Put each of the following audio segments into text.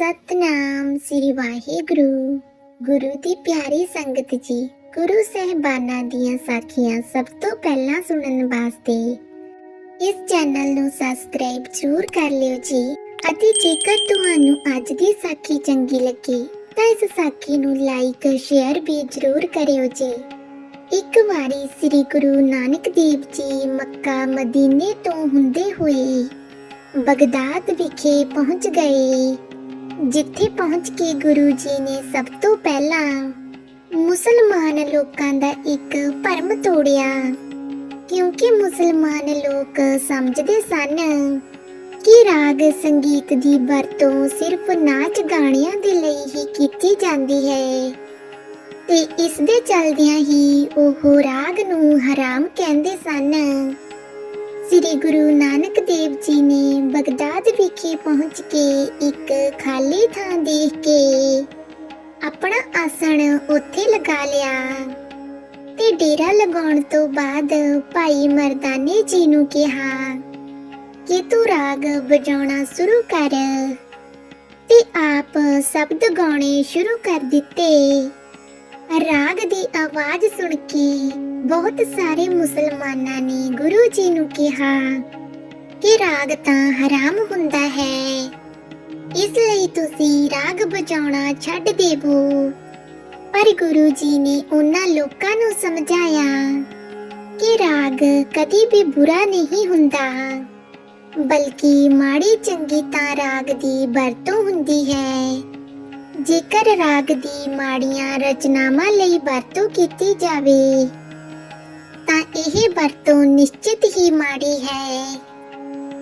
ਸਤਨਾਮ ਸ੍ਰੀ ਵਾਹਿਗੁਰੂ। ਗੁਰੂ ਦੀ ਪਿਆਰੀ ਸੰਗਤ ਜੀ, ਗੁਰੂ ਸਹਿਬਾਨਾਂ ਦੀਆਂ ਸਾਖੀਆਂ ਸਭ ਤੋਂ ਪਹਿਲਾਂ ਸੁਣਨ ਵਾਸਤੇ ਇਸ ਚੈਨਲ ਨੂੰ ਸਬਸਕ੍ਰਾਈਬ ਜ਼ਰੂਰ ਕਰ ਲਿਓ ਜੀ ਅਤੇ ਜੇਕਰ ਤੁਹਾਨੂੰ ਅੱਜ ਦੀ ਸਾਖੀ ਚੰਗੀ ਲੱਗੀ, ਤਾਂ ਇਸ ਸਾਖੀ ਨੂੰ ਲਾਈਕ ਸ਼ੇਅਰ ਵੀ ਜ਼ਰੂਰ ਕਰਿਓ ਜੀ। ਇੱਕ ਵਾਰੀ ਸ੍ਰੀ ਗੁਰੂ ਨਾਨਕ ਦੇਵ ਜੀ ਮੱਕਾ ਮਦੀਨੇ ਤੋਂ ਹੁੰਦੇ ਹੋਏ ਬਗਦਾਦ ਵਿਖੇ ਪਹੁੰਚ ਗਏ। ਜਿੱਥੇ ਪਹੁੰਚ ਕੇ ਗੁਰੂ ਜੀ ਨੇ ਸਭ ਤੋਂ ਪਹਿਲਾਂ ਮੁਸਲਮਾਨ ਲੋਕਾਂ ਦਾ ਇੱਕ ਭਰਮ ਤੋੜਿਆ। ਕਿਉਂਕਿ ਮੁਸਲਮਾਨ ਲੋਕ ਸਮਝਦੇ ਸਨ ਕਿ ਰਾਗ ਸੰਗੀਤ ਦੀ ਵਰਤੋਂ ਸਿਰਫ ਨਾਚ ਗਾਣਿਆਂ ਦੇ ਲਈ ਹੀ ਕੀਤੀ ਜਾਂਦੀ ਹੈ। ਤੇ ਇਸ ਦੇ ਚੱਲਦਿਆਂ ਹੀ ਉਹ ਰਾਗ ਨੂੰ ਹਰਾਮ ਕਹਿੰਦੇ ਸਨ। ਸ੍ਰੀ ਗੁਰੂ ਨਾਨਕ ਦੇਵ ਜੀ ਨੇ ਬਗਦਾਦ ਵਿਖੇ ਪਹੁੰਚ ਕੇ ਇੱਕ ਖਾਲੀ ਥਾਂ ਦੇਖ ਕੇ ਆਪਣਾ ਆਸਣ ਉੱਥੇ ਲਗਾ ਲਿਆ ਤੇ ਡੇਰਾ ਲਗਾਉਣ ਤੋਂ ਬਾਅਦ ਭਾਈ ਮਰਦਾਨੇ ਜੀ ਨੂੰ ਕਿਹਾ ਕਿ ਤੂੰ ਰਾਗ ਵਜਾਉਣਾ ਸ਼ੁਰੂ ਕਰ ਤੇ ਆਪ ਸ਼ਬਦ ਗਾਉਣੇ ਸ਼ੁਰੂ ਕਰ ਦਿੱਤੇ। ਰਾਗ ਦੀ ਆਵਾਜ਼ ਸੁਣ ਕੇ ਬਹੁਤ ਸਾਰੇ ਮੁਸਲਮਾਨਾਂ ਨੇ ਗੁਰੂ ਜੀ ਨੂੰ ਕਿਹਾ ਕਿ ਰਾਗ ਤਾਂ ਹਰਾਮ ਹੁੰਦਾ ਹੈ। ਇਸ ਲਈ ਤੁਸੀਂ ਰਾਗ ਬਜਾਉਣਾ ਛੱਡ ਦੇਵੋ। ਪਰ ਗੁਰੂ ਜੀ ਨੇ ਉਹਨਾਂ ਲੋਕਾਂ ਨੂੰ ਸਮਝਾਇਆ ਕਿ ਰਾਗ ਕਦੀ ਵੀ ਬੁਰਾ ਨਹੀਂ ਹੁੰਦਾ, ਬਲਕਿ ਮਾੜੀ ਚੰਗੀ ਤਾਂ ਰਾਗ ਦੀ ਵਰਤੋਂ ਹੁੰਦੀ ਹੈ। ਜੇਕਰ ਰਾਗ ਦੀ ਮਾੜੀਆਂ ਰਚਨਾਵਾਂ ਲਈ ਵਰਤੋਂ ਕੀਤੀ ਜਾਵੇ, ਤਾਂ ਇਹ ਵਰਤੋਂ ਨਿਸ਼ਚਿਤ ਹੀ ਮਾੜੀ ਹੈ।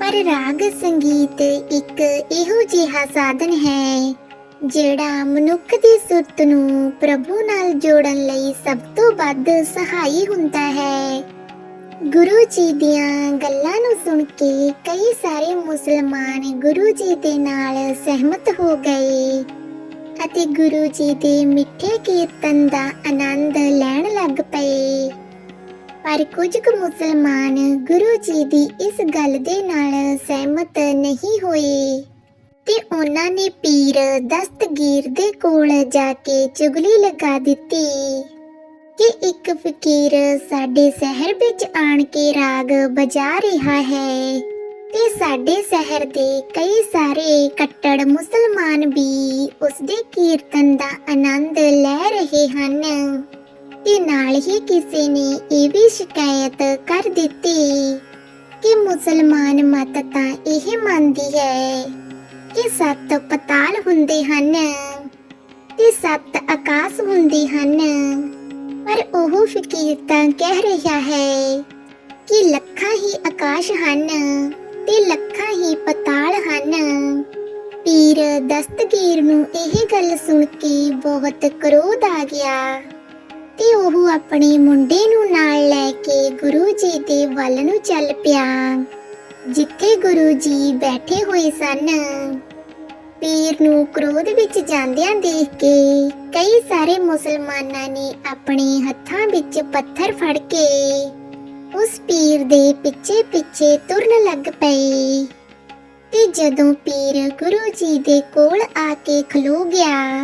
ਪਰ ਰਾਗ ਸੰਗੀਤ ਇੱਕ ਇਹੋ ਜਿਹਾ ਸਾਧਨ ਹੈ, ਜਿਹੜਾ ਮਨੁੱਖ ਦੀ ਸੁਰਤ ਨੂੰ ਪ੍ਰਭੂ ਨਾਲ ਜੋੜਨ ਲਈ ਸਭ ਤੋਂ ਵੱਧ ਸਹਾਈ ਹੁੰਦਾ ਹੈ। ਗੁਰੂ ਜੀ ਦੀਆਂ ਗੱਲਾਂ ਨੂੰ ਸੁਣ ਕੇ ਕਈ ਸਾਰੇ ਮੁਸਲਮਾਨ ਗੁਰੂ ਜੀ ਦੇ ਨਾਲ ਸਹਿਮਤ ਹੋ ਗਏ। ਅਤੇ ਗੁਰੂ ਜੀ ਦੇ ਮਿੱਠੇ ਕੀਰਤਨ ਦਾ ਆਨੰਦ ਲੈਣ ਲੱਗ ਪਏ। ਪਰ ਕੁਝ ਕੁ ਮੁਸਲਮਾਨ ਗੁਰੂ ਜੀ ਦੀ ਇਸ ਗੱਲ ਦੇ ਨਾਲ ਸਹਿਮਤ ਨਹੀਂ ਹੋਏ ਤੇ ਉਹਨਾਂ ਨੇ ਪੀਰ ਦਸਤਗੀਰ ਦੇ ਕੋਲ ਜਾ ਕੇ ਚੁਗਲੀ ਲਗਾ ਦਿੱਤੀ ਕਿ ਇੱਕ ਫਕੀਰ ਸਾਡੇ ਸ਼ਹਿਰ ਵਿੱਚ ਆਣ ਕੇ ਰਾਗ ਬਜਾ ਰਿਹਾ ਹੈ। ਤੇ ਸਾਡੇ ਸ਼ਹਿਰ ਦੇ ਕਈ ਸਾਰੇ ਕੱਟੜ ਮੁਸਲਮਾਨ ਵੀ ਉਸ ਦੇ ਕੀਰਤਨ ਦਾ ਆਨੰਦ ਲੈ ਰਹੇ ਹਨ। ਤੇ ਨਾਲ ਹੀ ਕਿਸੇ ਨੇ ਇਹ ਵੀ ਸ਼ਿਕਾਇਤ ਕਰ ਦਿੱਤੀ ਕਿ ਮੁਸਲਮਾਨ ਮਤ ਤਾਂ ਇਹ ਮੰਨਦੀ ਹੈ ਕਿ ਸੱਤ ਪਤਾਲ ਹੁੰਦੇ ਹਨ ਤੇ ਸੱਤ ਆਕਾਸ਼ ਹੁੰਦੇ ਹਨ। ਪਰ ਉਹ ਫਕੀਰ ਤਾਂ ਕਹਿ ਰਿਹਾ ਹੈ ਕਿ ਲੱਖਾਂ ਹੀ ਆਕਾਸ਼ ਹਨ। ਤੇ ਲੱਖਾਂ ਹੀ ਪਤਾਲ ਹਨ। ਪੀਰ ਦਸਤਗੀਰ ਨੂੰ ਇਹ ਗੱਲ ਸੁਣ ਕੇ ਬਹੁਤ ਕਰੋਧ ਆ ਗਿਆ ਤੇ ਉਹ ਆਪਣੇ ਮੁੰਡੇ ਨੂੰ ਨਾਲ ਲੈ ਕੇ ਗੁਰੂ ਜੀ ਦੇ ਵੱਲ ਨੂੰ ਚੱਲ ਪਿਆ, ਜਿੱਥੇ ਗੁਰੂ ਜੀ ਬੈਠੇ ਹੋਏ ਸਨ। ਪੀਰ ਨੂੰ ਕ੍ਰੋਧ ਵਿੱਚ ਜਾਂਦਿਆਂ ਦੇਖ ਕੇ ਕਈ ਸਾਰੇ ਮੁਸਲਮਾਨਾਂ ਨੇ ਆਪਣੇ ਹੱਥਾਂ ਵਿੱਚ ਪੱਥਰ ਫੜ ਕੇ ਉਸ ਪੀਰ ਦੇ ਪਿੱਛੇ ਪਿੱਛੇ ਤੁਰਨ ਲੱਗ ਪਏ ਤੇ ਜਦੋਂ ਪੀਰ ਗੁਰੂ ਜੀ ਦੇ ਕੋਲ ਆ ਕੇ ਖਲੋ ਗਿਆ,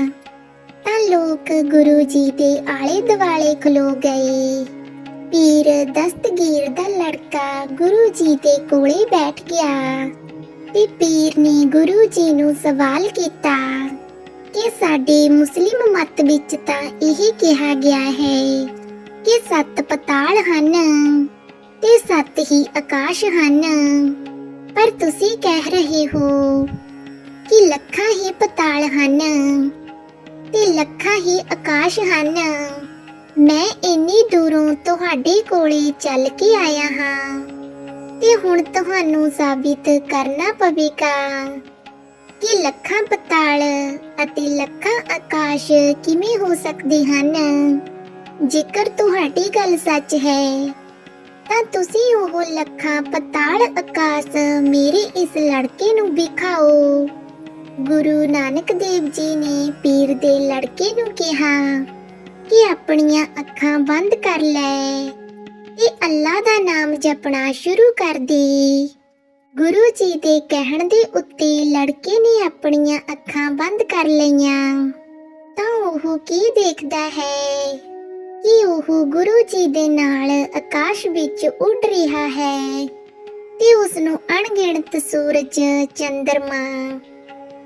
ਤਾਂ ਲੋਕ ਗੁਰੂ ਜੀ ਦੇ ਆਲੇ ਦੁਆਲੇ ਖਲੋ ਗਏ। ਪੀਰ ਦਸਤਗੀਰ ਦਾ ਲੜਕਾ ਗੁਰੂ ਜੀ ਦੇ ਕੋਲੇ ਬੈਠ ਗਿਆ ਤੇ ਪੀਰ ਨੇ ਗੁਰੂ ਜੀ ਨੂੰ ਸਵਾਲ ਕੀਤਾ ਕਿ ਸਾਡੇ ਮੁਸਲਿਮ ਮਤ ਵਿੱਚ ਤਾਂ ਇਹ ਕਿਹਾ ਗਿਆ ਹੈ ਕਿ ਸੱਤ ਪਤਾਲ ਹਨ ਤੇ ਸੱਤ ਹੀ ਆਕਾਸ਼ ਹਨ। ਪਰ ਤੁਸੀਂ ਕਹਿ ਰਹੇ ਹੋ ਕਿ ਲੱਖਾਂ ਹੀ ਪਤਾਲ ਹਨ ਤੇ ਲੱਖਾਂ ਹੀ ਆਕਾਸ਼ ਹਨ। ਮੈਂ ਇੰਨੀ ਦੂਰੋਂ ਤੁਹਾਡੇ ਕੋਲੇ ਚੱਲ ਕੇ ਆਇਆ ਹਾਂ ਤੇ ਹੁਣ ਤੁਹਾਨੂੰ ਸਾਬਿਤ ਕਰਨਾ ਪਵੇਗਾ ਕਿ ਲੱਖਾਂ ਪਤਾਲ ਅਤੇ ਲੱਖਾਂ ਆਕਾਸ਼ ਕਿਵੇਂ ਹੋ ਸਕਦੇ ਹਨ। ਜੇਕਰ ਤੁਹਾਡੀ ਗੱਲ ਸੱਚ ਹੈ, ਤਾਂ ਤੁਸੀਂ ਉਹ ਲੱਖਾਂ ਪਤਾਲ ਆਕਾਸ਼ ਮੇਰੇ ਇਸ ਲੜਕੇ ਨੂੰ ਵਿਖਾਓ। ਗੁਰੂ ਨਾਨਕ ਦੇਵ ਜੀ ਨੇ ਪੀਰ ਦੇ ਲੜਕੇ ਨੂੰ ਕਿਹਾ ਕਿ ਆਪਣੀਆਂ ਅੱਖਾਂ ਬੰਦ ਕਰ ਲੈ ਤੇ ਅੱਲਾ ਦਾ ਨਾਮ ਜਪਣਾ ਸ਼ੁਰੂ ਕਰ ਦੇ। ਗੁਰੂ ਜੀ ਦੇ ਕਹਿਣ ਦੇ ਉੱਤੇ ਲੜਕੇ ਨੇ ਆਪਣੀਆਂ ਅੱਖਾਂ ਬੰਦ ਕਰ ਲਈਆਂ। ਤਾਂ ਉਹ ਕੀ ਦੇਖਦਾ ਹੈ? ਕਿ ਉਹ ਗੁਰੂ ਜੀ ਦੇ ਨਾਲ ਆਕਾਸ਼ ਵਿੱਚ ਉੱਡ ਰਿਹਾ ਹੈ ਤੇ ਉਸ ਨੂੰ ਅਣਗਿਣਤ ਸੂਰਜ, ਚੰਦਰਮਾ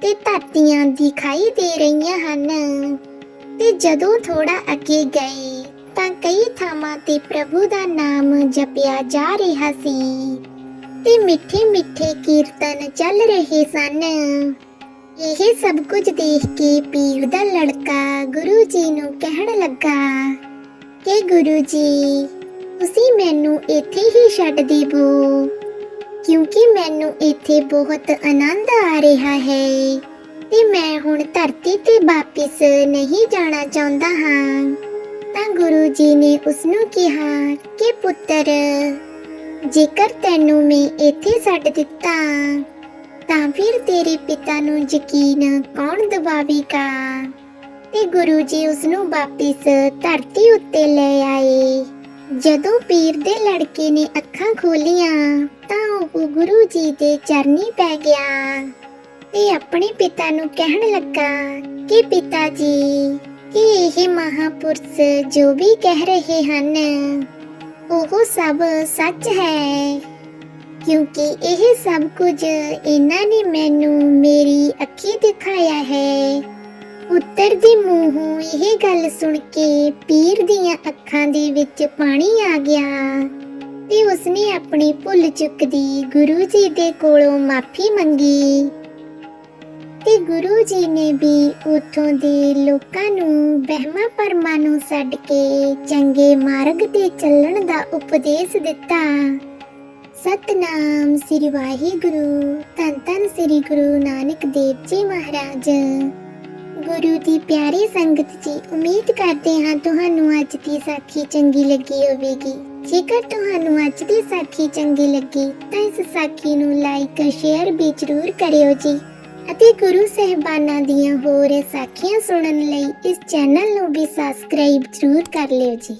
ਤੇ ਧਰਤੀਆਂ ਦਿਖਾਈ ਦੇ ਰਹੀਆਂ ਹਨ। ਤੇ ਜਦੋਂ ਥੋੜਾ ਅੱਗੇ ਗਏ ਤਾਂ ਕਈ ਥਾਵਾਂ ਤੇ ਪ੍ਰਭੂ ਦਾ ਨਾਮ ਜਪਿਆ ਜਾ ਰਿਹਾ ਸੀ ਤੇ ਮਿੱਠੇ ਮਿੱਠੇ ਕੀਰਤਨ ਚੱਲ ਰਹੇ ਸਨ। ਇਹ ਸਭ ਕੁਝ ਦੇਖ ਕੇ ਪੀਰ ਦਾ ਲੜਕਾ ਗੁਰੂ ਜੀ ਨੂੰ ਕਹਿਣ ਲੱਗਾ ਕਿ ਗੁਰੂ ਜੀ ਤੁਸੀਂ ਮੈਨੂੰ ਇੱਥੇ ਹੀ ਛੱਡ ਦੇਵੋ, ਕਿਉਂਕਿ ਮੈਨੂੰ ਇੱਥੇ ਬਹੁਤ ਆਨੰਦ ਆ ਰਿਹਾ ਹੈ ਤੇ ਮੈਂ ਹੁਣ ਧਰਤੀ ਤੇ ਵਾਪਿਸ ਨਹੀਂ ਜਾਣਾ ਚਾਹੁੰਦਾ ਹਾਂ। ਤਾਂ ਗੁਰੂ ਜੀ ਨੇ ਉਸ ਨੂੰ ਕਿਹਾ ਕਿ ਪੁੱਤਰ, ਜੇਕਰ ਤੈਨੂੰ ਮੈਂ ਇੱਥੇ ਛੱਡ ਦਿੱਤਾ, ਤਾਂ ਫਿਰ ਤੇਰੇ ਪਿਤਾ ਨੂੰ ਯਕੀਨ ਕੌਣ ਦਿਵਾਵੇਗਾ? ਤੇ ਗੁਰੂ ਜੀ ਉਸ ਨੂੰ ਵਾਪਿਸ ਧਰਤੀ ਉੱਤੇ ਲੈ ਆਏ। ਜਦੋਂ ਪੀਰ ਦੇ ਲੜਕੇ ਨੇ ਅੱਖਾਂ ਖੋਲੀਆਂ, ਤਾਂ ਉਹ ਗੁਰੂ ਜੀ ਦੇ ਚਰਨੀ ਪੈ ਗਿਆ ਤੇ ਆਪਣੇ ਪਿਤਾ ਨੂੰ ਕਹਿਣ ਲੱਗਾ, ਕਿ ਪਿਤਾ ਜੀ, ਕਿ ਇਹ ਮਹਾਪੁਰਸ਼ ਜੋ ਵੀ ਕਹਿ ਰਹੇ ਹਨ, ਉਹ ਸਭ ਸੱਚ ਹੈ। ਕਿਉਂਕਿ ਇਹ ਸਭ ਕੁਝ ਇਹਨਾਂ ਨੇ ਮੈਨੂੰ ਮੇਰੀ ਅੱਖੀ ਦਿਖਾਇਆ ਹੈ। ਉੱਤਰ ਦੇ ਮੂੰਹੋਂ ਇਹ ਗੱਲ ਸੁਣ ਕੇ ਪੀਰ ਦੀਆਂ ਅੱਖਾਂ ਦੇ ਵਿੱਚ ਪਾਣੀ ਆ ਗਿਆ ਤੇ ਉਸਨੇ ਆਪਣੀ ਭੁੱਲ ਚੁੱਕਦੀ ਗੁਰੂ ਜੀ ਦੇ ਕੋਲੋਂ ਮਾਫੀ ਮੰਗੀ। ਤੇ ਗੁਰੂ ਜੀ ਨੇ ਵੀ ਉਥੋਂ ਦੇ ਲੋਕਾਂ ਨੂੰ ਵਹਿਮਾਂ ਭਰਮਾਂ ਨੂੰ ਛੱਡ ਕੇ ਚੰਗੇ ਮਾਰਗ ਤੇ ਚੱਲਣ ਦਾ ਉਪਦੇਸ਼ ਦਿੱਤਾ। ਸਤਨਾਮ ਸ੍ਰੀ ਵਾਹਿਗੁਰੂ, ਧੰਨ ਧੰਨ ਸ੍ਰੀ ਗੁਰੂ ਨਾਨਕ ਦੇਵ ਜੀ ਮਹਾਰਾਜ। ਗੁਰੂ ਦੀ ਪਿਆਰੀ ਸੰਗਤ ਜੀ, ਉਮੀਦ ਕਰਦੇ ਹਾਂ ਤੁਹਾਨੂੰ ਅੱਜ ਦੀ ਸਾਖੀ ਚੰਗੀ ਲੱਗੀ ਹੋਵੇਗੀ। ਜੇਕਰ ਤੁਹਾਨੂੰ ਅੱਜ ਦੀ ਸਾਖੀ ਚੰਗੀ ਲੱਗੀ, ਤਾਂ ਇਸ ਸਾਖੀ ਨੂੰ ਲਾਈਕ ਸ਼ੇਅਰ ਵੀ ਜ਼ਰੂਰ ਕਰਿਓ ਜੀ। ਅਤੇ ਗੁਰੂ ਸਹਿਬਾਨਾਂ ਦੀਆਂ ਹੋਰ ਸਾਖੀਆਂ ਸੁਣਨ ਲਈ ਇਸ ਚੈਨਲ ਨੂੰ ਵੀ ਸਬਸਕ੍ਰਾਈਬ ਜ਼ਰੂਰ ਕਰ ਲਿਓ ਜੀ।